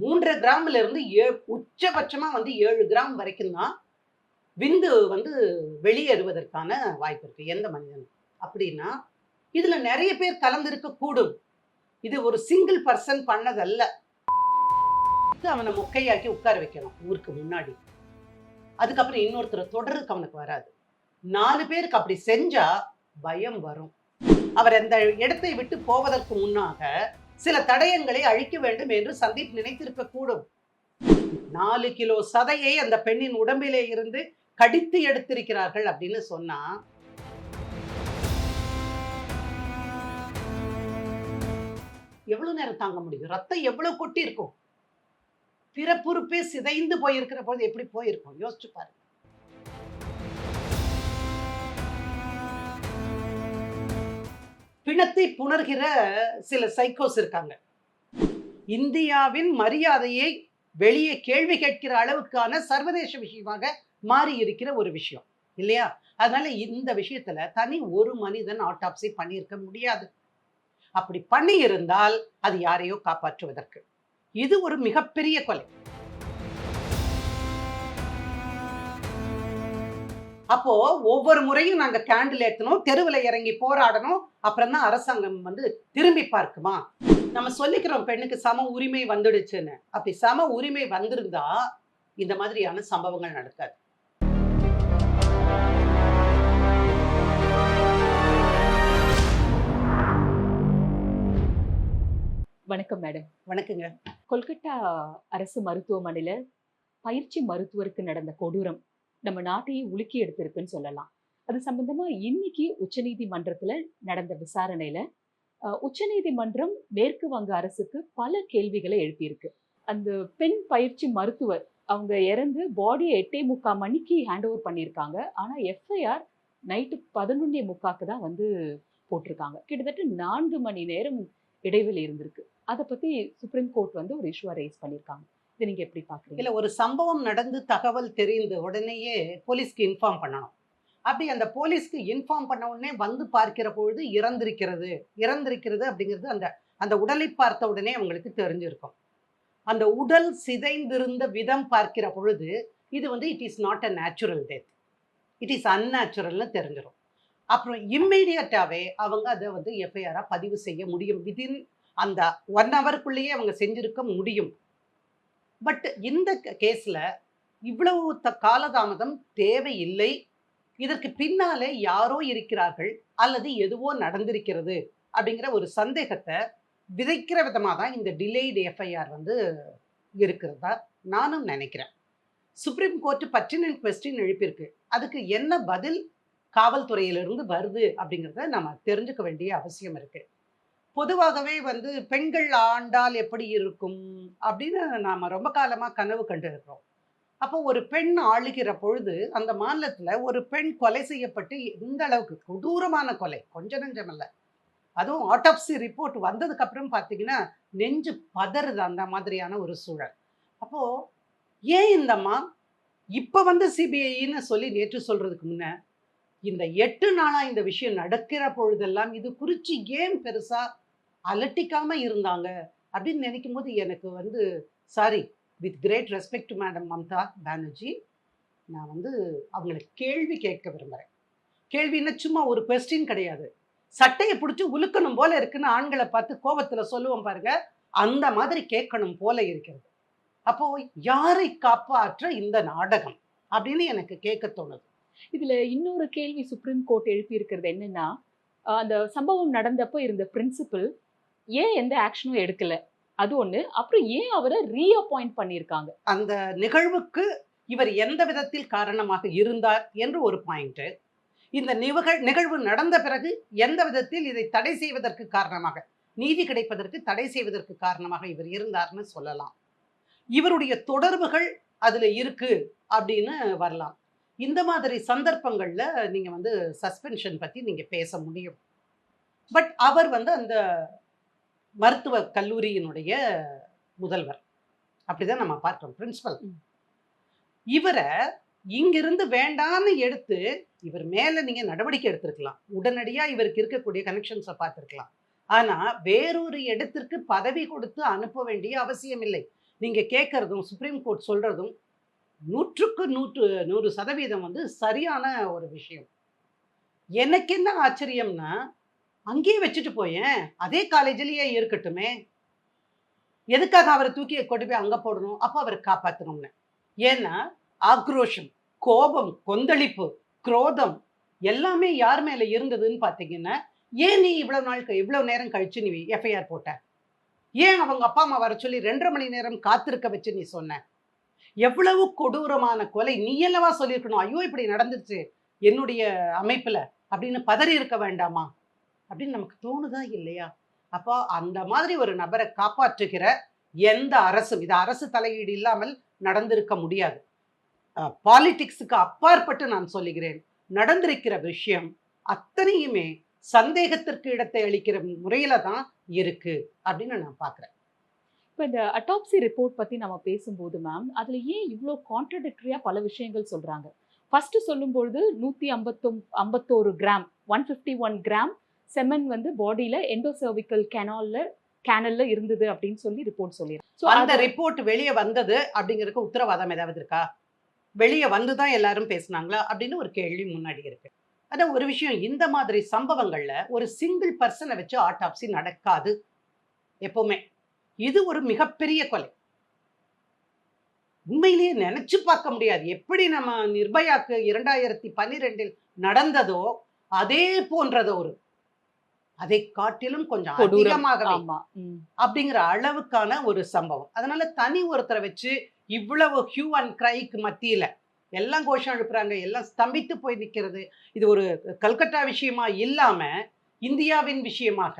மூன்றரை கிராம்ல இருந்து ஏ உச்சபட்சமா வந்து ஏழு கிராம் வரைக்கும் தான் விந்து வந்து வெளியேறுவதற்கான வாய்ப்பு இருக்கு. எந்த மனிதன் அப்படின்னா இதுல நிறைய பேர் கலந்திருக்க கூடும். இது ஒரு சிங்கிள் பர்சன் பண்ணதல்ல. அவனை மொக்கையாக்கி உட்கார வைக்கணும் ஊருக்கு முன்னாடி. அதுக்கப்புறம் இன்னொருத்தர் தொடருக்கு அவனுக்கு வராது. நாலு பேருக்கு அப்படி செஞ்சா பயம் வரும். அவர் அந்த இடத்தை விட்டு போவதற்கு முன்னாக சில தடயங்களை அழிக்க வேண்டும் என்று சந்தீப் நினைத்திருக்க கூடும் நாலு கிலோ சதையை அந்த பெண்ணின் உடம்பிலே இருந்து கடித்து எடுத்திருக்கிறார்கள் அப்படின்னு சொன்னா எவ்வளவு நேரம் தாங்க முடியும்? ரத்தம் எவ்வளவு கொட்டி இருக்கும் பிறப்புறுப்பே சிதைந்து போயிருக்கிற பொழுது எப்படி போயிருக்கும்? யோசிச்சு பாருங்க. பிணத்தை புணர்கிற சில சைக்கோஸ் இருக்காங்க. இந்தியாவின் மரியாதையை வெளியே கேள்வி கேட்கிற அளவுக்கான சர்வதேச விஷயமாக மாறி இருக்கிற ஒரு விஷயம் இல்லையா? அதனால இந்த விஷயத்துல தனி ஒரு மனிதன் ஆட்டாப்சி பண்ணியிருக்க முடியாது. அப்படி பண்ணி இருந்தால் அது யாரையோ காப்பாற்றுவதற்கு. இது ஒரு மிகப்பெரிய கொலை. அப்போ ஒவ்வொரு முறையும் நாங்க கேண்டில் ஏத்தணும் தெருவில் இறங்கி போராடணும். அப்புறம் தான் அரசாங்கம் வந்து திரும்பி பார்க்குமா? நம்ம சொல்லிக்கிறோம் பெண்ணுக்கு சம உரிமை வந்துடுச்சுன்னு. அப்படி சம உரிமை வந்திருந்தா இந்த மாதிரியான சம்பவங்கள் நடக்காது. வணக்கம் மேடம் வணக்கங்க. கொல்கட்டா அரசு மருத்துவமனையில பயிற்சி மருத்துவருக்கு நடந்த கொடூரம். நம்ம நாட்டையே உலுக்கி எடுத்திருக்குன்னு சொல்லலாம். அது சம்பந்தமா இன்னைக்கு உச்சநீதிமன்றத்துல நடந்த விசாரணையில உச்சநீதிமன்றம் மேற்கு வங்க அரசுக்கு பல கேள்விகளை எழுப்பியிருக்கு. அந்த பெண் பயிற்சி மருத்துவர் அவங்க இறந்து பாடியை எட்டே முக்கால் மணிக்கு ஹேண்ட் ஓவர் பண்ணியிருக்காங்க. ஆனால் எஃப்ஐஆர் நைட்டு பதினொன்னே முக்காக்கு தான் வந்து போட்டிருக்காங்க. கிட்டத்தட்ட நான்கு மணி நேரம் இடைவெளி இருந்திருக்கு. அதை பற்றி சுப்ரீம் கோர்ட் வந்து ஒரு இஷ்யூவை ரைஸ் பண்ணியிருக்காங்க. இதை நீங்கள் எப்படி பார்க்குறீங்க இல்லை ஒரு சம்பவம் நடந்து தகவல் தெரிந்த உடனேயே போலீஸ்க்கு இன்ஃபார்ம் பண்ணணும். அப்படி அந்த போலீஸ்க்கு இன்ஃபார்ம் பண்ண உடனே வந்து பார்க்கிற பொழுது இறந்திருக்கிறது. இறந்திருக்கிறது அப்படிங்கிறது அந்த அந்த உடலை பார்த்த உடனே அவங்களுக்கு தெரிஞ்சிருக்கும். அந்த உடல் சிதைந்திருந்த விதம் பார்க்கிற பொழுது இது வந்து it is not a natural death it is அந்நேச்சுரல்னு தெரிஞ்சிடும் அப்புறம் இம்மிடியட்டாவே அவங்க அதை வந்து எஃப்ஐஆராக பதிவு செய்ய முடியும். விதின் அந்த ஒன் ஹவருக்குள்ளேயே அவங்க செஞ்சுருக்க முடியும். பட் இந்த கேஸில் இவ்வளவு த காலதாமதம் தேவையில்லை. இதற்கு பின்னாலே யாரோ இருக்கிறார்கள் அல்லது எதுவோ நடந்திருக்கிறது அப்படிங்கிற ஒரு சந்தேகத்தை விதைக்கிற விதமாக தான் இந்த டிலேடு எஃப்ஐஆர் வந்து இருக்கிறதா நானும் நினைக்கிறேன். சுப்ரீம் கோர்ட்டு பற்றின கொஸ்டின் எழுப்பியிருக்கு. அதுக்கு என்ன பதில் காவல்துறையிலிருந்து வருது அப்படிங்கிறத நம்ம தெரிஞ்சுக்க வேண்டிய அவசியம் இருக்குது பொதுவாகவே வந்து பெண்கள் ஆண்டால் எப்படி இருக்கும்? அப்படின்னு நாம ரொம்ப காலமா கனவு கண்டிருக்கிறோம். அப்போ ஒரு பெண் ஆளுகிற பொழுது அந்த மாநிலத்துல ஒரு பெண் கொலை செய்யப்பட்டு இந்த அளவுக்கு கொடூரமான கொலை கொஞ்ச நெஞ்சம் இல்ல. அதுவும் ஆட்டோப்சி ரிப்போர்ட் வந்ததுக்கு அப்புறம் பார்த்தீங்கன்னா நெஞ்சு பதறுது அந்த மாதிரியான ஒரு சூழல். அப்போ ஏன் இந்தம்மா இப்போ வந்து சிபிஐன்னு சொல்லி நேற்று சொல்றதுக்கு முன்ன இந்த எட்டு நாளா இந்த விஷயம் நடக்கிற பொழுதெல்லாம் இது குறித்து ஏன் பெருசா அலட்டிக்காம இருந்தாங்க அப்படின்னு நினைக்கும் போது எனக்கு வந்து sorry with great respect madam Mamata Banerjee நான் வந்து அவங்களை கேள்வி கேட்க விரும்புகிறேன் கேள்வின்னா சும்மா ஒரு கொஸ்டின் கிடையாது. சட்டையை பிடிச்சி உலுக்கணும் போல இருக்குன்னு ஆண்களை பார்த்து கோபத்தில் சொல்லுவோம் பாருங்க அந்த மாதிரி கேட்கணும் போல இருக்கிறது. அப்போ யாரை காப்பாற்ற இந்த நாடகம்? அப்படின்னு எனக்கு கேட்க தோணுது. இதுல இன்னொரு கேள்வி சுப்ரீம் கோர்ட் எழுப்பி இருக்கிறது என்னன்னா அந்த சம்பவம் நடந்தப்போ இருந்த பிரின்சிபல் ஏன் எந்த ஆக்ஷனும் எடுக்கல? அது ஒண்ணு. அப்புறம் ஏன் அவரை ரீஅப்பாயிண்ட் பண்ணியிருக்காங்க? அந்த நிகழ்வுக்கு இவர் எந்த விதத்தில் காரணமாக இருந்தார் என்று ஒரு பாயிண்ட் இந்த நிகழ் நிகழ்வு நடந்த பிறகு எந்த விதத்தில் இதை தடை செய்வதற்கு காரணமாக நீதி கிடைப்பதற்கு தடை செய்வதற்கு காரணமாக இவர் இருந்தார்னு சொல்லலாம். இவருடைய தொடர்புகள் அதில் இருக்கு அப்படின்னு வரலாம். இந்த மாதிரி சந்தர்ப்பங்களில் நீங்கள் வந்து சஸ்பென்ஷன் பற்றி நீங்கள் பேச முடியும். பட் அவர் வந்து அந்த மருத்துவ கல்லூரியினுடைய முதல்வர். அப்படிதான் நம்ம பார்க்கிறோம் பிரின்சிபல். இவரை இங்கிருந்து வேண்டான்னு எடுத்து இவர் மேல நீங்க நடவடிக்கை எடுத்திருக்கலாம். உடனடியா இவருக்கு இருக்கக்கூடிய கனெக்ஷன்ஸை பார்த்திருக்கலாம். ஆனா வேறொரு இடத்திற்கு பதவி கொடுத்து அனுப்ப வேண்டிய அவசியம் இல்லை. நீங்க கேட்கறதும் சுப்ரீம் கோர்ட் சொல்றதும் நூற்றுக்கு நூற்று நூறு சதவீதம் வந்து சரியான ஒரு விஷயம். எனக்கு என்ன ஆச்சரியம்னா அங்கேயே வச்சுட்டு போயேன். அதே காலேஜ்லயே இருக்கட்டுமே. எதுக்காக அவரை தூக்கி கொண்டு போய் அங்க போடணும்? அப்போ அவரை காப்பாற்றணும்னு ஏன்னா ஆக்ரோஷம் கோபம் கொந்தளிப்பு குரோதம் எல்லாமே யார் மேல இருந்ததுன்னு பார்த்தீங்கன்னா ஏன் நீ இவ்வளவு நாள் இவ்வளோ இவ்வளவு நேரம் கழிச்சு நீ எஃப்ஐஆர் போட்ட? ஏன் அவங்க அப்பா அம்மா வர சொல்லி ரெண்டரை மணி நேரம் காத்திருக்க வச்சு நீ சொன்ன? எவ்வளவு கொடூரமான கொலை. நீ அல்லவா சொல்லியிருக்கணும்? ஐயோ இப்படி நடந்துருச்சு. என்னுடைய அமைப்புல அப்படின்னு பதறி இருக்க வேண்டாமா? அப்படின்னு நமக்கு தோணுதா இல்லையா? அப்போ அந்த மாதிரி ஒரு நபரை காப்பாற்றுகிற எந்த அரசும் இது அரசு தலையீடு இல்லாமல் நடந்திருக்க முடியாது. பாலிடிக்ஸுக்கு அப்பாற்பட்டு நான் சொல்லுகிறேன் நடந்திருக்கிற விஷயம் அத்தனையுமே சந்தேகத்திற்கு இடத்தை அளிக்கிற முறையில தான் இருக்கு அப்படின்னு நான் பார்க்குறேன். இப்போ இந்த அட்டாப்சி ரிப்போர்ட் பற்றி நம்ம பேசும்போது மேம் அதில் ஏன் இவ்வளோ கான்ட்ரடிக்டரியாக பல விஷயங்கள் சொல்றாங்க? ஃபர்ஸ்ட் சொல்லும்பொழுது நூற்றி ஐம்பத்தொம் ஐம்பத்தோரு gram one fifty one gram semen வந்து பாடியில எண்டோசர்விக்கல் கெனால்ல கேனல்ல இருந்தது அப்படின்னு சொல்லி ரிப்போர்ட் சொல்லிடுறோம் ஸோ அந்த ரிப்போர்ட் வெளியே வந்தது அப்படிங்கிறதுக்கு உத்தரவாதம் ஏதாவது இருக்கா? வெளியே வந்து தான் எல்லாரும் பேசுனாங்களா? அப்படின்னு ஒரு கேள்வி முன்னாடி இருக்கு. அதான் ஒரு விஷயம் இந்த மாதிரி சம்பவங்கள்ல ஒரு சிங்கிள் பர்சனை வச்சு ஆட்டாப்சி நடக்காது. எப்பவுமே. இது ஒரு மிகப்பெரிய கொலை. உண்மையிலேயே நினைச்சு பார்க்க முடியாது. எப்படி நம்ம நிர்பயாக்கு இரண்டாயிரத்தி பன்னிரெண்டில் நடந்ததோ அதே போன்றதோ ஒரு அதை காட்டிலும் கொஞ்சம். அதிகமாகவே. அப்படிங்கிற அளவுக்கான ஒரு சம்பவம். அதனால தனி ஒருத்தரை வச்சு இவ்வளவு ஹியூ அண்ட் கிரைக்கு மத்தியில எல்லாம் கோஷம் எழுப்புறாங்க எல்லாம் ஸ்தம்பித்து போய் நிற்கிறது இது ஒரு கல்கத்தா விஷயமா இல்லாம இந்தியாவின் விஷயமாக.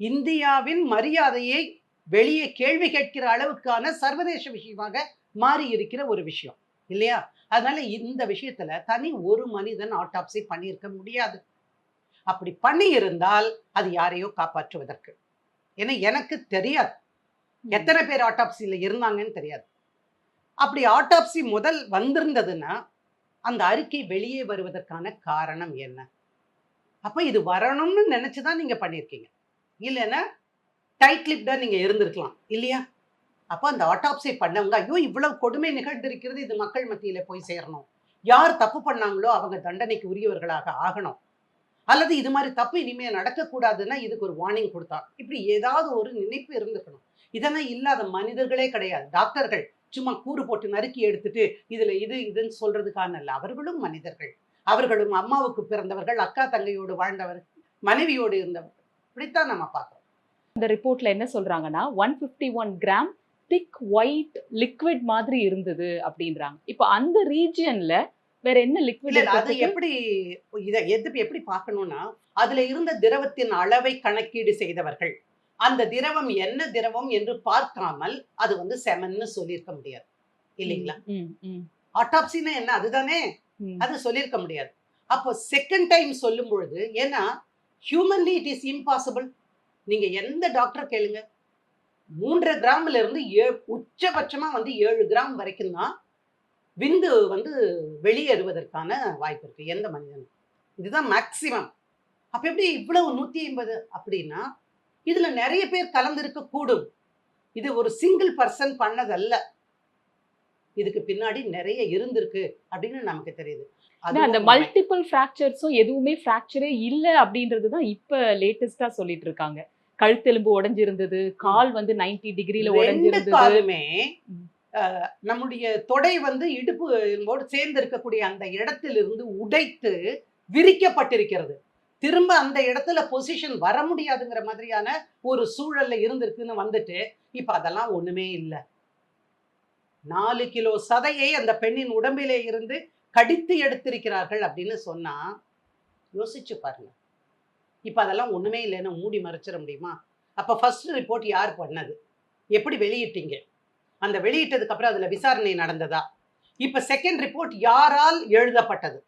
இந்தியாவின் மரியாதையை வெளியே கேள்வி கேட்கிற அளவுக்கான சர்வதேச விஷயமாக மாறி இருக்கிற ஒரு விஷயம் இல்லையா? அதனால இந்த விஷயத்துல தனி ஒரு மனிதன் ஆட்டாப்சி பண்ணியிருக்க முடியாது. அப்படி பண்ணி இருந்தால் அது யாரையோ காப்பாற்றுவதற்கு. ஏன்னா எனக்கு தெரியாது. எத்தனை பேர் ஆட்டாப்சியில் இருந்தாங்கன்னு தெரியாது. அப்படி ஆட்டாப்சி முதல் வந்திருந்ததுன்னா அந்த அறிக்கை வெளியே வருவதற்கான காரணம் என்ன? அப்ப இது வரணும்னு நினைச்சுதான் நீங்க பண்ணியிருக்கீங்க. இல்லைன்னா டைட் லிப்டா நீங்க இருந்திருக்கலாம். இல்லையா? அப்போ அந்த ஆட்டாப்சி பண்ணவங்க ஐயோ இவ்வளவு கொடுமை நிகழ்ந்திருக்கிறது இது மக்கள் மத்தியில போய் சேரணும். யார் தப்பு பண்ணாங்களோ அவங்க தண்டனைக்கு உரியவர்களாக ஆகணும். அல்லது இது மாதிரி தப்பு இனிமே நடக்கக்கூடாதுன்னா இதுக்கு ஒரு வார்னிங் கொடுத்தா இப்படி ஏதாவது ஒரு நினைப்பு இருந்துக்கணும். இதெல்லாம் இல்லாத மனிதர்களே கிடையாது. டாக்டர்கள் சும்மா கூறு போட்டு நறுக்கி எடுத்துட்டு இதுல இது இதுன்னு சொல்றதுக்கான அல்ல அவர்களும் மனிதர்கள். அவர்களும் அம்மாவுக்கு பிறந்தவர்கள் அக்கா தங்கையோடு வாழ்ந்தவர் மனைவியோடு இருந்தவர் இப்படித்தான் நம்ம பார்க்கறோம். இந்த ரிப்போர்ட்ல என்ன சொல்றாங்கன்னா one fifty one gram thick white liquid மாதிரி இருந்தது அப்படின்றாங்க. இப்போ அந்த ரீஜியன்ல வேற என்ன லிக்விட் அது எப்படி இதை எது எப்படி பார்க்கணும்னா அதுல இருந்த திரவத்தின் அளவை கணக்கீடு செய்தவர்கள். அந்த திரவம் என்ன திரவம் என்று பார்க்காமல் அது வந்து செமன்னு சொல்லியிருக்க முடியாது. இல்லைங்களா? ஆட்டாப்சினா என்ன? அதுதானே? அது சொல்லியிருக்க முடியாது. அப்போ செகண்ட் டைம் சொல்லும் பொழுது ஏன்னா ஹியூமன்லி இட் இஸ் இம்பாசிபிள் நீங்க எந்த டாக்டர் கேளுங்க. மூன்றரை கிராம்ல இருந்து ஏ உச்சபட்சமா வந்து ஏழு கிராம் வரைக்கும் தான் விந்து வந்து வெளியேறுவதற்கான வாய்ப்பு இருக்கு எந்த மனிதனும். இதுதான் மேக்சிமம் அப்ப எப்படி இவ்வளவு நூத்தி ஐம்பது அப்படின்னா இதுல நிறைய பேர் கலந்திருக்க கூடும். இது ஒரு சிங்கிள் பர்சன் பண்ணதல்ல. இதுக்கு பின்னாடி நிறைய இருந்திருக்கு அப்படின்னு நமக்கு தெரியுது. அந்த. மல்டிபிள் ஃப்ராக்சர்ஸும் எதுவுமே ஃப்ராக்சரே இல்ல அப்படின்றது தான் இப்ப லேட்டஸ்டா சொல்லிட்டு இருக்காங்க. கழுத்தெலும்பு உடைஞ்சிருந்தது கால் வந்து 90 டிகிரில ரெண்டு உடைஞ்சிருந்தது. நம்முடைய தொடை வந்து இடுப்பு என்போடு சேர்ந்து இருக்கக்கூடிய அந்த இடத்திலிருந்து உடைத்து விரிக்கப்பட்டிருக்கிறது. திரும்ப அந்த இடத்துல பொசிஷன் வர முடியாதுங்கிற மாதிரியான ஒரு சூழல்ல இருந்திருக்குன்னு வந்துட்டு இப்ப அதெல்லாம் ஒண்ணுமே இல்லை. நாலு கிலோ சதையை அந்த பெண்ணின் உடம்பிலே இருந்து கடித்து எடுத்திருக்கிறார்கள் அப்படின்னு சொன்னா யோசிச்சு பாருங்க. இப்ப அதெல்லாம் ஒண்ணுமே இல்லைன்னு மூடி மறைச்சிட முடியுமா? அப்ப ஃபர்ஸ்ட் ரிப்போர்ட் யார் பண்ணது? எப்படி வெளியிட்டீங்க? அந்த வெளியிட்டதுக்கு அப்புறம் அதுல விசாரணை நடந்ததா? இப்ப செகண்ட் ரிப்போர்ட் யாரால் எழுதப்பட்டது?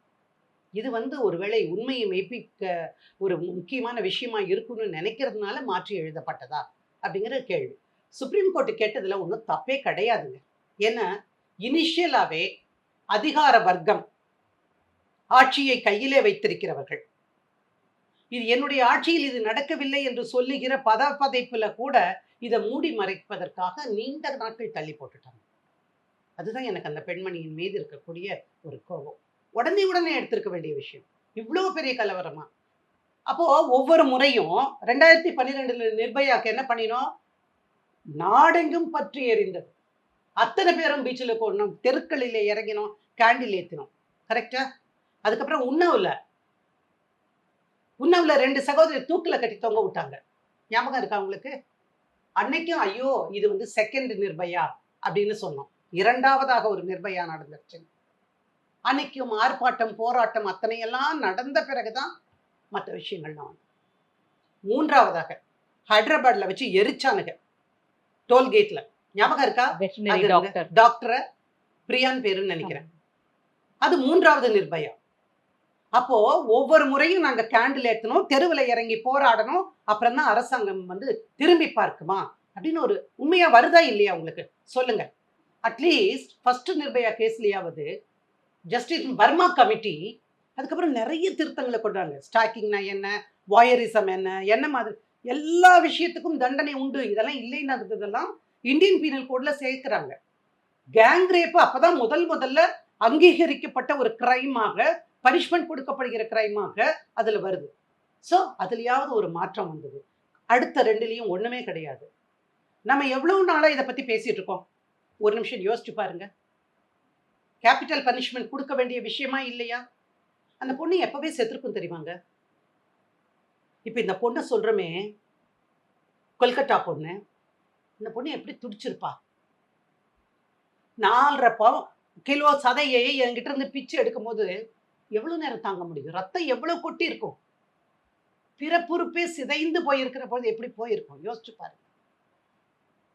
இது வந்து ஒருவேளை உண்மையை மெய்ப்பிக்க ஒரு முக்கியமான விஷயமா இருக்கும்னு நினைக்கிறதுனால மாற்றி எழுதப்பட்டதா? அப்படிங்கிற கேள்வி. சுப்ரீம் கோர்ட் கேட்டதுல ஒன்றும் தப்பே கிடையாதுங்க. ஏன்னா இனிஷியலாவே அதிகார வர்க்கம் ஆட்சியை கையிலே வைத்திருக்கிறவர்கள். இது என்னுடைய ஆட்சியில் இது நடக்கவில்லை என்று சொல்லுகிற பதப்பதைப்புல கூட இதை மூடி மறைப்பதற்காக நீண்ட நாட்கள் தள்ளி போட்டுட்டாங்க. அதுதான் எனக்கு அந்த பெண்மணியின் மீது இருக்கக்கூடிய ஒரு கோபம். உடனே உடனே எடுத்திருக்க வேண்டிய விஷயம். இவ்வளோ பெரிய கலவரமா? அப்போ ஒவ்வொரு முறையும் ரெண்டாயிரத்தி பன்னிரெண்டுல நிர்பயாக்கு என்ன பண்ணினோம்? நாடெங்கும் பற்றி எறிந்தது அத்தனை பேரும் பீச்சில் போடணும் தெருக்களில் இறங்கினோம் கேண்டில் ஏற்றினோம் கரெக்டா அதுக்கப்புறம் உண்ணவுல உண்ணவுல ரெண்டு சகோதரி தூக்கில கட்டி தொங்க விட்டாங்க. ஞாபகம் இருக்கா உங்களுக்கு? அன்னைக்கும் ஐயோ இது வந்து செகண்ட் நிர்பயா அப்படின்னு சொன்னோம். இரண்டாவதாக ஒரு நிர்பயா நடந்துருச்சு. அன்னைக்கும் ஆர்ப்பாட்டம் போராட்டம் அத்தனையெல்லாம் நடந்த பிறகுதான் மற்ற விஷயங்கள்லாம் வந்து மூன்றாவதாக ஹைதராபாத்ல வச்சு எரிச்சானுங்க. டோல்கேட்ல. ஞாபகம் இருக்கா? டாக்டரை பிரியான் பேருன்னு நினைக்கிறேன். அது மூன்றாவது நிர்பயா. அப்போ ஒவ்வொரு முறையும் நாங்க கேண்டில் ஏற்றணும் தெருவில் இறங்கி போராடணும் அப்புறம் தான் அரசாங்கம் வந்து திரும்பி பார்க்குமா? அப்படின்னு ஒரு உண்மையா வருதா இல்லையா உங்களுக்கு? சொல்லுங்க. அட்லீஸ்ட் ஃபர்ஸ்ட் நிர்பயா கேஸ்லயாவது ஜஸ்டிஸ் பர்மா கமிட்டி அதுக்கப்புறம் நிறைய திருத்தங்களை கொண்டாங்க. ஸ்டாக்கிங்னா என்ன? வாயரிசம் என்ன? என்ன மாதிரி? எல்லா விஷயத்துக்கும் தண்டனை உண்டு. இதெல்லாம் இல்லைன்னா இதெல்லாம் இந்தியன் பீனல் கோட்ல சேர்க்கிறாங்க. கேங் ரேப் அப்பதான் முதல் முதல்ல அங்கீகரிக்கப்பட்ட ஒரு கிரைமாக பனிஷ்மெண்ட் கொடுக்கப்படுகிற கிரைமாக அதுல வருது. ஸோ அதுலேயாவது ஒரு மாற்றம் வந்தது. அடுத்த ரெண்டுலயும் ஒண்ணுமே கிடையாது. நம்ம எவ்வளவு நாளா இதை பத்தி பேசிட்டு இருக்கோம்? ஒரு நிமிஷம் யோசிச்சு பாருங்க. கேபிட்டல் பனிஷ்மெண்ட் கொடுக்க வேண்டிய விஷயமா இல்லையா? அந்த பொண்ணு எப்பவே செத்துருக்கும் தெரியுமாங்க? இப்போ இந்த பொண்ணை சொல்றோமே கொல்கட்டா பொண்ணு இந்த பொண்ணு எப்படி துடிச்சிருப்பா? நாலரை பவம் கிலோ சதையை என்கிட்ட இருந்து பிச்சு எடுக்கும்போது எவ்வளவு நேரம் தாங்க முடியும்? ரத்தம் எவ்வளவு கொட்டி இருக்கும்? பிறப்புறுப்பே சிதைந்து போயிருக்கிற பொழுது எப்படி போயிருக்கும்? யோசிச்சு பாருங்க.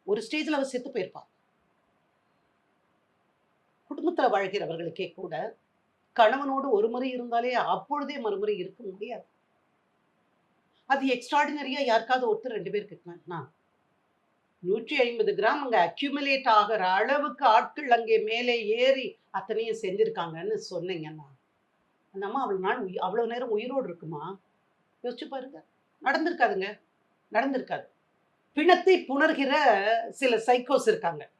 ஒரு ஸ்டேஜ்ல அவர் செத்து போயிருப்பார் குடும்பத்துல வாழ்கிறவர்களுக்கே கூட கணவனோடு ஒரு முறை இருந்தாலே அப்பொழுதே மறுமுறை இருக்க முடியாது. அது எக்ஸ்ட்ராடினரியா யாருக்காவது ஒருத்தர் ரெண்டு பேருக்கு இருக்குன்னா நூற்றி ஐம்பது கிராம் அங்க அக்யூமுலேட் ஆகிற அளவுக்கு ஆட்கள் அங்கே மேலே ஏறி அத்தனையும் செஞ்சிருக்காங்கன்னு சொன்னீங்கன்னா அந்த அம்மா அவ்வளோ நாள் உயி- அவ்வளோ நேரம் உயிரோடு இருக்குமா? யோசிச்சு பாருங்க. நடந்திருக்காதுங்க. நடந்திருக்காது. பிணத்தை புணர்கிற சில சைக்கோஸ் இருக்காங்க.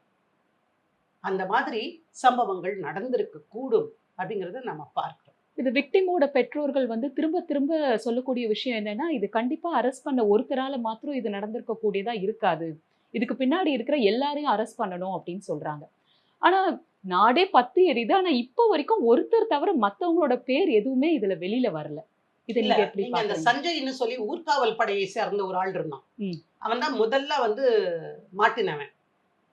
அந்த மாதிரி சம்பவங்கள் நடந்திருக்க கூடும் அப்படிங்கிறத நம்ம பார்க்கிறோம். இது விக்டிமோட பெற்றோர்கள் வந்து திரும்ப திரும்ப சொல்லக்கூடிய விஷயம் என்னன்னா இது கண்டிப்பா அரெஸ்ட் பண்ண ஒருத்தரால மாத்திரம் இது நடந்திருக்க கூடியதா இருக்காது. இதுக்கு பின்னாடி இருக்கிற எல்லாரையும் அரெஸ்ட் பண்ணணும் அப்படின்னு சொல்றாங்க. ஆனா நாடே பத்து எரியுது. ஆனா இப்போ வரைக்கும் ஒருத்தர் தவிர மத்தவங்களோட பேர் எதுவுமே இதுல வெளியில வரல. அந்த சஞ்சய்னு சொல்லி ஊர்காவல் படையை சேர்ந்த ஒரு ஆள் இருந்தான். அவன் தான் முதல்ல வந்து மாட்டினவன்.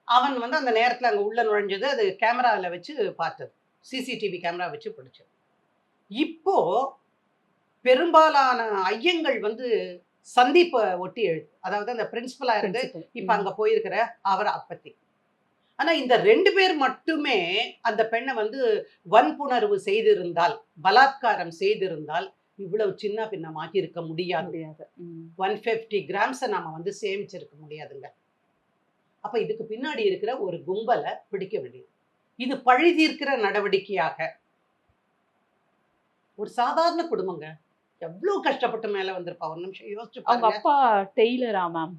அவன் வந்து அந்த நேரத்துல அங்க உள்ள நுழைஞ்சது அது கேமரால வச்சு பார்த்தது. சிசிடிவி கேமரா வச்சு பிடிச்சது. இப்போ பெரும்பாலான ஐயங்கள் வந்து சந்தீப்பை ஒட்டி எழுது. அதாவது அந்த பிரின்சிபலா இருந்து. இப்ப அங்க போயிருக்கிற அவர் அப்பத்தி. ஆனா இந்த ரெண்டு பேர் மட்டுமே அந்த பெண்ணை வந்து வன்புணர்வு செய்திருந்தால் பலாத்காரம் செய்திருந்தால் இவ்வளவு சின்ன பின்னமாக்கி இருக்க முடியாது. ஒன் ஃபிஃப்டி கிராம்ஸை நாம வந்து சேமிச்சிருக்க முடியாதுங்க. அப்ப இதுக்கு பின்னாடி இருக்கிற ஒரு கும்பலை பிடிக்க வேண்டியது. இது பழி தீர்க்கிற நடவடிக்கையாக. ஒரு சாதாரண குடும்பங்க. எவ்வளவு கஷ்டப்பட்டு மேல வந்திருப்பா? ஒரு நிமிஷம் யோசிச்சு அவங்க அப்பா டெய்லரா மேம்.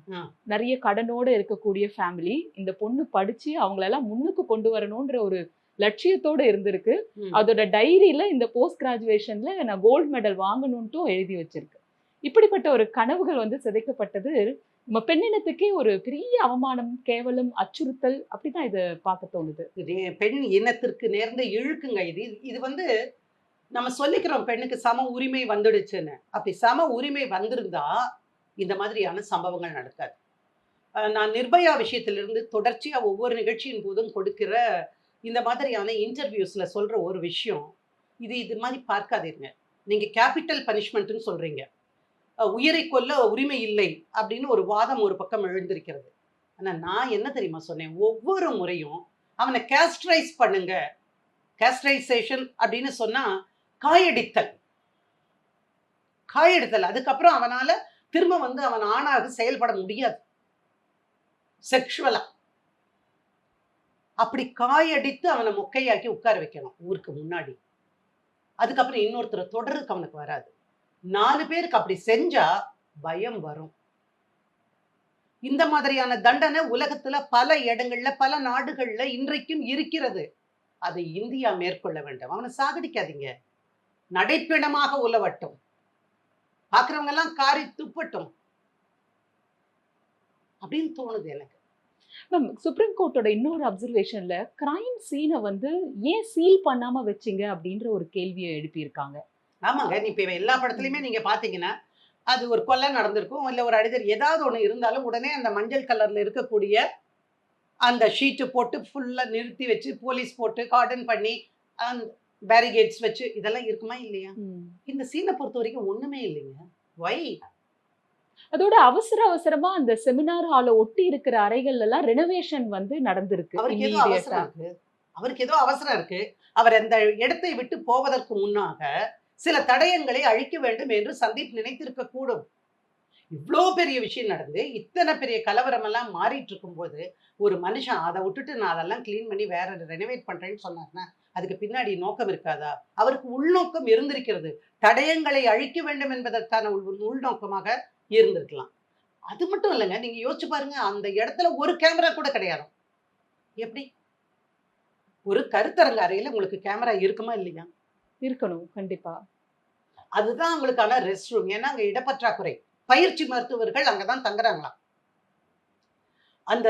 நிறைய கடனோட இருக்கக்கூடிய ஃபேமிலி இந்த பொண்ணு படிச்சு அவங்களெல்லாம் முன்னுக்கு கொண்டு வரணும்ன்ற ஒரு லட்சியத்தோட இருந்திருக்கு. அதோட டைரியில இந்த போஸ்ட் கிராஜுவேஷன்ல நான் கோல்டு மெடல் வாங்கணும்ட்டும் எழுதி வச்சிருக்கு. இப்படிப்பட்ட ஒரு கனவுகள் வந்து சிதைக்கப்பட்டது. நம்ம பெண்ணினத்துக்கே ஒரு பெரிய அவமானம் கேவலம் அச்சுறுத்தல் அப்படிதான் இதை பார்க்க தோணுது. பெண் இனத்திற்கு நேர்ந்த இழுக்குங்க இது. இது வந்து நம்ம சொல்லிக்கிறோம் பெண்ணுக்கு சம உரிமை வந்துடுச்சுன்னு. அப்படி சம உரிமை வந்திருந்தா இந்த மாதிரியான சம்பவங்கள் நடக்காது. நான் நிர்பயா விஷயத்திலிருந்து தொடர்ச்சியா ஒவ்வொரு நிகழ்ச்சியின் போதும் கொடுக்கிற இந்த மாதிரியான இன்டர்வியூஸ்ல சொல்ற ஒரு விஷயம் இது இது மாதிரி பார்க்காதீங்க நீங்க கேபிட்டல் பனிஷ்மெண்ட்னு சொல்றீங்க. உயிரை கொல்ல உரிமை இல்லை அப்படின்னு ஒரு வாதம் ஒரு பக்கம் எழுந்திருக்கிறது. ஆனா நான் என்ன தெரியுமா சொன்னேன்? ஒவ்வொரு முறையும் அவனை கேஸ்ட்ரைஸ் பண்ணுங்க. கேஸ்ட்ரைசேஷன் அப்படின்னு சொன்னா காயடித்தல். காயடித்தல். அதுக்கப்புறம் அவனால திரும்ப வந்து அவன் ஆணாக செயல்பட முடியாது. செக்ஷுவலா அப்படி காயடித்து அவனை மொக்கையாக்கி உட்கார வைக்கணும் ஊருக்கு முன்னாடி. அதுக்கப்புறம் இன்னொருத்தர் தொடருக்கு அவனுக்கு வராது. நாலு பேருக்கு அப்படி செஞ்சா பயம் வரும். இந்த மாதிரியான தண்டனை உலகத்துல பல இடங்கள்ல பல நாடுகள்ல இன்றைக்கும் இருக்கிறது. அதை இந்தியா மேற்கொள்ள வேண்டும். அவனை சாகடிக்காதீங்க. நடைப்பிணமாக உலவட்டும். பாக்குறவங்க எல்லாம் காரி துப்பட்டும். அப்படின்னு தோணுது எனக்கு. மேம் சுப்ரீம் கோர்ட்டோட இன்னொரு அப்சர்வேஷன்ல கிரைம் சீனை வந்து ஏன் சீல் பண்ணாம வச்சீங்க அப்படின்ற ஒரு கேள்வியை எழுப்பியிருக்காங்க. ஆமாங்க இப்ப எல்லா படத்துலயுமே நீங்க பாத்தீங்கன்னா அது ஒரு கொலை நடந்திருக்கும் இல்ல ஒரு அடிதர் ஏதாவது ஒண்ணு இருந்தாலும் உடனே அந்த மஞ்சள் கலர்ல இருக்கக்கூடிய அந்த ஷீட்டு போட்டு ஃபுல்லா நிறுத்தி வச்சு போலீஸ் போட்டு கார்டன் பண்ணி அந்த பேரிகேட்ஸ் வச்சு இதெல்லாம் இருக்குமா இல்லையா? இந்த சீனை பொறுத்த வரைக்கும் ஒண்ணுமே இல்லைங்க. வை அதோட அவசர அவசரமா அந்த செமினார் ஹால ஒட்டி இருக்கிற அறைகள்ல எல்லாம் ரெனோவேஷன் வந்து நடந்திருக்கு அவருக்கு ஏதோ. அவசரம் இருக்கு. அவருக்கு ஏதோ அவசரம் இருக்கு. அவர் அந்த இடத்தை விட்டு போவதற்கு முன்னாக சில தடயங்களை அழிக்க வேண்டும் என்று சந்தீப் நினைத்திருக்க கூடும். இவ்வளோ பெரிய விஷயம் நடந்து இத்தனை பெரிய கலவரம் எல்லாம் மாறிட்டு இருக்கும்போது ஒரு மனுஷன் அதை விட்டுட்டு நான் அதெல்லாம் க்ளீன் பண்ணி வேற ரெனோவேட் பண்றேன்னு சொன்னார்னா அதுக்கு பின்னாடி நோக்கம் இருக்காதா? அவருக்கு உள்நோக்கம் இருந்திருக்கிறது. தடயங்களை அழிக்க வேண்டும் என்பதற்கான உள் உள்நோக்கமாக இருந்திருக்கலாம். அது மட்டும் இல்லைங்க நீங்க யோசிச்சு பாருங்க அந்த இடத்துல ஒரு கேமரா கூட கிடையாது. எப்படி? ஒரு கருத்தரங்க அறையில உங்களுக்கு கேமரா இருக்குமா இல்லையா? இருக்கணும் கண்டிப்பா. அதுதான் அவங்களுக்கான ரெஸ்ட் ரூம் ஏன்னா அங்க இடப்பற்றாக்குறை. பயிற்சி மருத்துவர்கள் அங்கதான் தங்குறாங்களாம். அந்த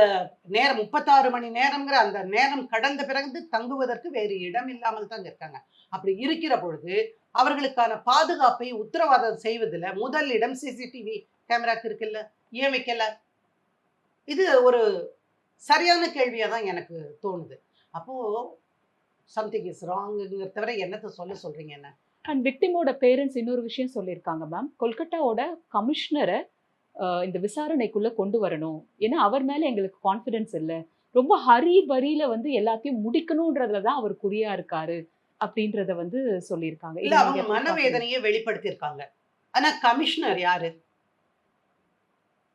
நேரம் முப்பத்தாறு மணி நேரம்ங்கிற அந்த நேரம் கடந்த பிறகு தங்குவதற்கு வேறு இடம் இல்லாமல் தான் இருக்காங்க. அப்படி இருக்கிற பொழுது அவர்களுக்கான பாதுகாப்பை உத்தரவாதம் செய்வதில் முதல் இடம் சிசிடிவி கேமராக்கு இருக்குல்ல? ஏன் வைக்கல? இது ஒரு சரியான கேள்வியா தான் எனக்கு தோணுது. அப்போ சம்திங் இஸ் ராங்குங்கிற தவிர என்னத்தை சொல்ல சொல்றீங்க என்ன? அண்ட் விக்டிமோட பேரண்ட்ஸ் இன்னொரு விஷயம் சொல்லியிருக்காங்க மேம். கொல்கட்டாவோட கமிஷனரை இந்த விசாரணைக்குள்ள கொண்டு வரணும். ஏன்னா அவர் மேல எங்களுக்கு கான்ஃபிடன்ஸ் இல்லை. ரொம்ப ஹரி பரியில வந்து எல்லாத்தையும் முடிக்கணும்ன்றதுல தான் அவர் குறியா இருக்காரு அப்படின்றத வந்து சொல்லியிருக்காங்க. இல்ல அவங்க? மனவேதனையை வெளிப்படுத்தியிருக்காங்க. ஆனா கமிஷனர் யாரு?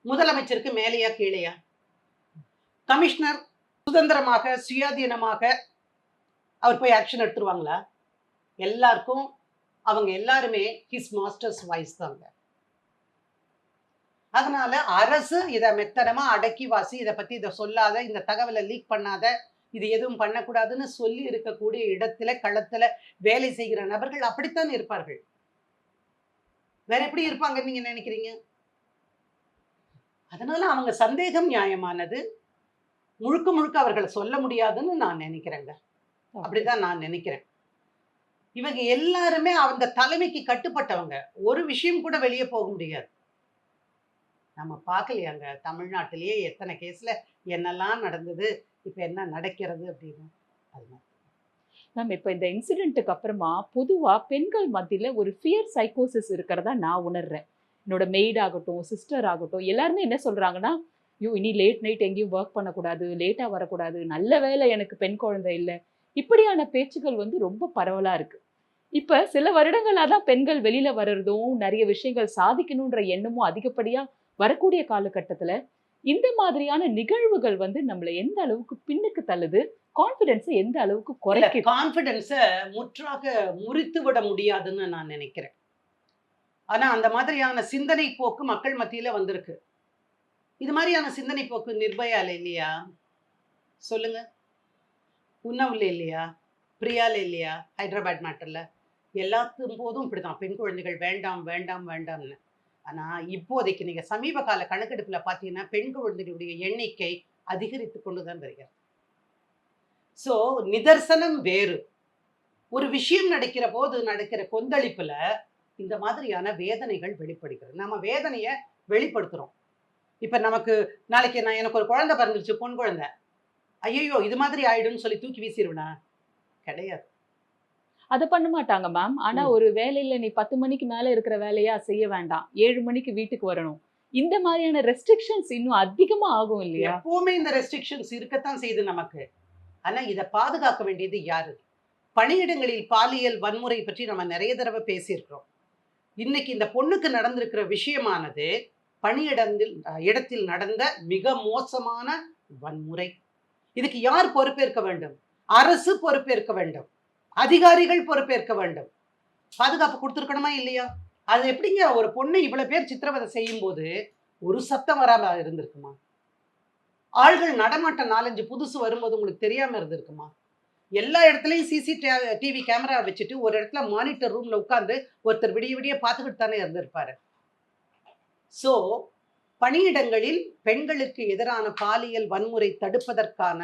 முதலமைச்சருக்கு மேலேயா கீழேயா? கமிஷனர் சுதந்திரமாக சுயாதீனமாக அவர் போய் ஆக்ஷன் எடுத்துருவாங்களா? எல்லாருக்கும் அவங்க எல்லாருமே ஹிஸ் மாஸ்டர்ஸ் வாய்ஸ் தாங்க. அதனால அரசு இதை மெத்தனமா அடக்கி வாசி இதை பத்தி இதை சொல்லாத இந்த தகவலை லீக் பண்ணாத இது எதுவும் பண்ணக்கூடாதுன்னு சொல்லி இருக்கக்கூடிய இடத்துல களத்துல வேலை செய்கிற நபர்கள் அப்படித்தான் இருப்பார்கள்? வேற எப்படி இருப்பாங்க நீங்க நினைக்கிறீங்க? அதனால அவங்க சந்தேகம் நியாயமானது. முழுக்க முழுக்க அவர்களை சொல்ல முடியாதுன்னு நான் நினைக்கிறேங்க. அப்படிதான் நான் நினைக்கிறேன். இவங்க எல்லாருமே அந்த தலைமைக்கு கட்டுப்பட்டவங்க. ஒரு விஷயம் கூட வெளியே போக முடியாது. நம்ம பார்க்கலையாங்க தமிழ்நாட்டிலேயே எத்தனை கேஸில் என்னெல்லாம் நடந்தது? இப்போ என்ன நடக்கிறது அப்படின்னு? அது மேம் இப்போ இந்த இன்சிடென்ட்டுக்கு அப்புறமா பொதுவாக பெண்கள் மத்தியில் ஒரு ஃபியர் சைக்கோசிஸ் இருக்கிறதா நான் உணர்றேன். என்னோட மெய்ட் ஆகட்டும் சிஸ்டர் ஆகட்டும் எல்லாருமே என்ன சொல்றாங்கன்னா ஐயோ இனி லேட் நைட் எங்கேயும் ஒர்க் பண்ணக்கூடாது லேட்டா வரக்கூடாது நல்ல வேலை எனக்கு பெண் குழந்தை இல்லை. இப்படியான பேச்சுகள் வந்து ரொம்ப பரவலா இருக்கு. இப்போ சில வருடங்களா தான் பெண்கள் வெளியில வர்றதும் நிறைய விஷயங்கள் சாதிக்கணுன்ற எண்ணமும் அதிகப்படியாக வரக்கூடிய காலகட்டத்துல இந்த மாதிரியான நிகழ்வுகள் வந்து நம்மள எந்த அளவுக்கு பின்னுக்கு தள்ளுது? கான்பிடன்ஸ் எந்த அளவுக்கு குறைக்குது கான்பிடன்ஸை முற்றாக முறித்து விட முடியாதுன்னு நான் நினைக்கிறேன். ஆனா அந்த மாதிரியான சிந்தனை போக்கு மக்கள் மத்தியில வந்திருக்கு. இது மாதிரியான சிந்தனை போக்கு நிர்பயால இல்லையா? சொல்லுங்க. உன்னவுல இல்லையா? பிரியால இல்லையா? ஹைதராபாத் மேட்டர்ல எல்லாத்தும் போதும் இப்படிதான் பெண் குழந்தைகள் வேண்டாம் வேண்டாம் வேண்டாம்னு. ஆனா இப்போதைக்கு நீங்க சமீப கால கணக்கெடுப்புல பாத்தீங்கன்னா பெண் குழந்தைகளுடைய எண்ணிக்கை அதிகரித்து கொண்டுதான் வருகிறது. சோ நிதர்சனம் வேறு. ஒரு விஷயம் நடக்கிற போது நடக்கிற கொந்தளிப்புல இந்த மாதிரியான வேதனைகள் வெளிப்படுகிறது. நம்ம வேதனையை வெளிப்படுத்துறோம். இப்ப நமக்கு நாளைக்கு நான் எனக்கு ஒரு குழந்தை பிறந்துருச்சு பொன் குழந்தை. ஐயோ இது மாதிரி ஆயிடும்னு சொல்லி தூக்கி வீசிடுவேனா கிடையாது. அதை பண்ண மாட்டாங்க மேம் ஆனா. ஒரு வேலையில நீ பத்து மணிக்கு மேல இருக்கிற வேலையா செய்ய வேண்டாம். ஏழு மணிக்கு வீட்டுக்கு வரணும். இந்த மாதிரியான ரெஸ்ட்ரிக்ஷன்ஸ் இன்னும் அதிகமா ஆகும் இல்லையா? எப்பவுமே இந்த ரெஸ்ட்ரிக்ஷன்ஸ் இருக்கத்தான் செய்யுது நமக்கு. ஆனா இதை பாதுகாக்க வேண்டியது யாரு? பணியிடங்களில் பாலியல் வன்முறை பற்றி நம்ம நிறைய தடவை பேசியிருக்கிறோம். இன்னைக்கு இந்த பொண்ணுக்கு நடந்திருக்கிற விஷயமானது பணியிடத்தில் இடத்தில் நடந்த மிக மோசமான வன்முறை. இதுக்கு யார் பொறுப்பேற்க வேண்டும்? அரசு பொறுப்பேற்க வேண்டும். அதிகாரிகள் பொறுப்பேற்க வேண்டும். பாதுகாப்பு கொடுத்துருக்கணுமா இல்லையா? அது எப்படிங்க ஒரு பொண்ணு இவ்வளவு பேர் சித்திரவதை செய்யும் போது ஒரு சத்தம் வராம இருந்திருக்குமா? ஆள்கள் நடமாட்டம் நாலஞ்சு புதுசு வரும்போது உங்களுக்கு தெரியாம இருந்திருக்குமா? எல்லா இடத்துலயும் சிசி டிவி கேமரா வச்சுட்டு ஒரு இடத்துல மானிட்டர் ரூம்ல உட்கார்ந்து ஒருத்தர் விடிய விடிய பார்த்துக்கிட்டு தானே இருந்திருப்பாரு. ஸோ பணியிடங்களில் பெண்களுக்கு எதிரான பாலியல் வன்முறை தடுப்பதற்கான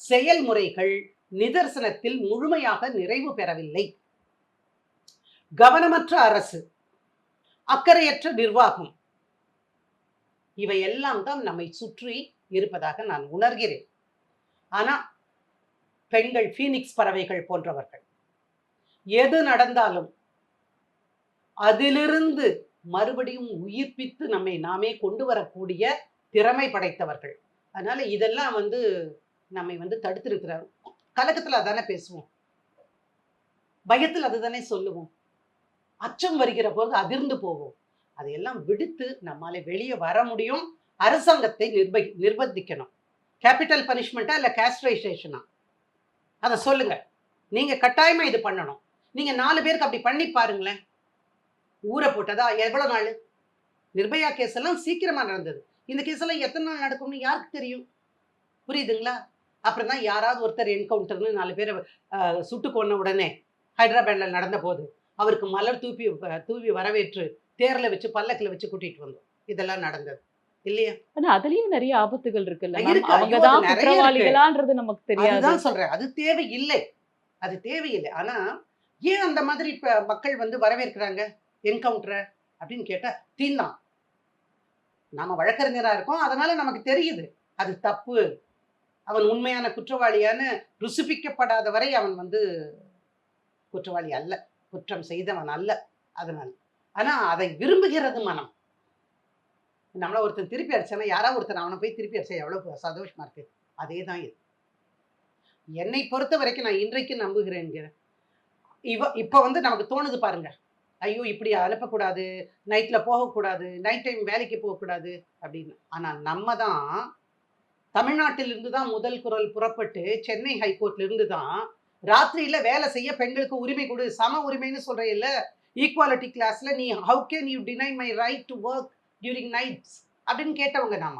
செயல்முறைகள் நிதர்சனத்தில் முழுமையாக நிறைவு பெறவில்லை. கவனமற்ற அரசு அக்கறையற்ற நிர்வாகம் இவையெல்லாம் தான் நம்மை சுற்றி இருப்பதாக நான் உணர்கிறேன். ஆனா பெண்கள் ஃபீனிக்ஸ் பறவைகள் போன்றவர்கள் எது நடந்தாலும் அதிலிருந்து மறுபடியும் உயிர்ப்பித்து நம்மை நாமே கொண்டு வரக்கூடிய திறமை படைத்தவர்கள். அதனால இதெல்லாம் வந்து நம்மை வந்து தடுத்திருக்கிறார். கலக்கத்தில் அதானே பேசுவோம். பயத்தில் அதுதானே சொல்லுவோம். அச்சம் வருகிற போது அதிர்ந்து போவோம். அதையெல்லாம் விடுத்து நம்மால வெளியே வர முடியும். அரசாங்கத்தை நிர்ப நிர்பந்திக்கணும். கேபிட்டல் பனிஷ்மெண்ட்டா இல்லை கேஸ்ட்ரைசேஷனா அதை சொல்லுங்க. நீங்க கட்டாயமா இது பண்ணணும். நீங்க நாலு பேருக்கு அப்படி பண்ணி பாருங்களேன். ஊரை போட்டதா? எவ்வளவு நாள்? நிர்பயா கேஸ் எல்லாம் சீக்கிரமா நடந்தது. இந்த கேஸ் எல்லாம் எத்தனை நாள் நடக்கும்னு யாருக்கு தெரியும்? புரியுதுங்களா? அப்புறம் தான் யாராவது ஒருத்தர் என்கவுண்டர்னு நாலு பேரை சுட்டு கொன்ன உடனே ஹைதராபாத்ல நடந்த போது அவருக்கு மலர் தூப்பி தூவி வரவேற்று தேர்ல வச்சு பல்லக்கில் வச்சு கூட்டிட்டு வந்தோம். இதெல்லாம் நடந்தது. இல்லையா? ஆனா அதுலயும் நிறைய ஆபத்துகள் இருக்குல்ல அவங்கதான். குற்றவாளிகளான்றது நமக்கு தெரியாது. அதுதான் சொல்றேன். அது தேவையில்லை. அது தேவையில்லை. ஆனா ஏன் அந்த மாதிரி இப்ப மக்கள் வந்து வரவேற்கிறாங்க? என்கவுண்டரை அப்படின்னு கேட்டா தீந்தான் நாம வழக்கறிஞரா இருக்கோம். அதனால நமக்கு தெரியுது. அது தப்பு. அவன் உண்மையான குற்றவாளியான்னு ருசிப்பிக்கப்படாத வரை அவன் வந்து குற்றவாளி அல்ல. குற்றம் செய்தவன் அல்ல. அதனால். ஆனா அதை விரும்புகிறது மனம். நம்மள ஒருத்தன் திருப்பி அடிச்சானா யாராவது ஒருத்தன் அவனை போய் திருப்பி அடிச்சா எவ்வளோ சந்தோஷமா இருக்கு. அதே தான் இது. என்னை பொறுத்த வரைக்கும் நான் இன்றைக்கு நம்புகிறேங்கிறேன் இவ இப்போ வந்து நமக்கு தோணுது பாருங்க. ஐயோ இப்படி அனுப்பக்கூடாது. நைட்டில் போகக்கூடாது. நைட் டைம் வேலைக்கு போகக்கூடாது அப்படின்னு. ஆனால் நம்ம தான் தமிழ்நாட்டிலிருந்து தான் முதல் குரல் புறப்பட்டு சென்னை ஹைகோர்ட்லேருந்து தான் ராத்திரியில் வேலை செய்ய பெண்களுக்கு உரிமை கொடு சம உரிமைன்னு சொல்றேன் ஈக்குவாலிட்டி கிளாஸில் நீ how can you deny my right to work during nights அப்படின்னு கேட்டவங்க நாம.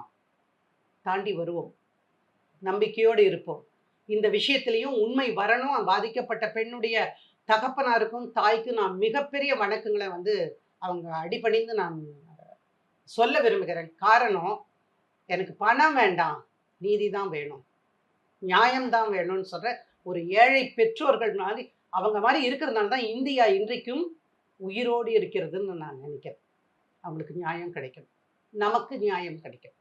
தாண்டி வருவோம். நம்பிக்கையோடு இருப்போம். இந்த விஷயத்திலையும் உண்மை வரணும். பாதிக்கப்பட்ட பெண்ணுடைய தகப்பனாருக்கும் தாய்க்கும் நான் மிகப்பெரிய வணக்கங்களை வந்து அவங்க அடிபணிந்து நான் சொல்ல விரும்புகிறேன். காரணம் எனக்கு பணம் வேண்டாம். நீதி தான் வேணும். நியாயம்தான் வேணும்னு சொல்ற ஒரு ஏழை பெற்றோர்கள் மாதிரி அவங்க மாதிரி இருக்கிறதுனால தான் இந்தியா இன்றைக்கும் உயிரோடு இருக்கிறதுன்னு நான் நினைக்கிறேன். அவங்களுக்கு நியாயம் கிடைக்கும். நமக்கு நியாயம் கிடைக்கும்.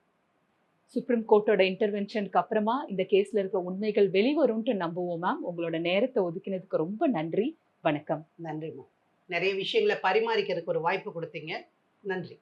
சுப்ரீம் கோர்ட்டோட இன்டர்வென்ஷனுக்கு அப்புறமா இந்த கேஸ்ல இருக்க உண்மைகள் வெளிவரும்னு நம்புவோம் மேம் உங்களோட நேரத்தை ஒதுக்கினதுக்கு ரொம்ப நன்றி. வணக்கம். நன்றிம்மா நிறைய விஷயங்களை பரிமாறிக்கிறதுக்கு ஒரு வாய்ப்பு கொடுத்தீங்க. நன்றி.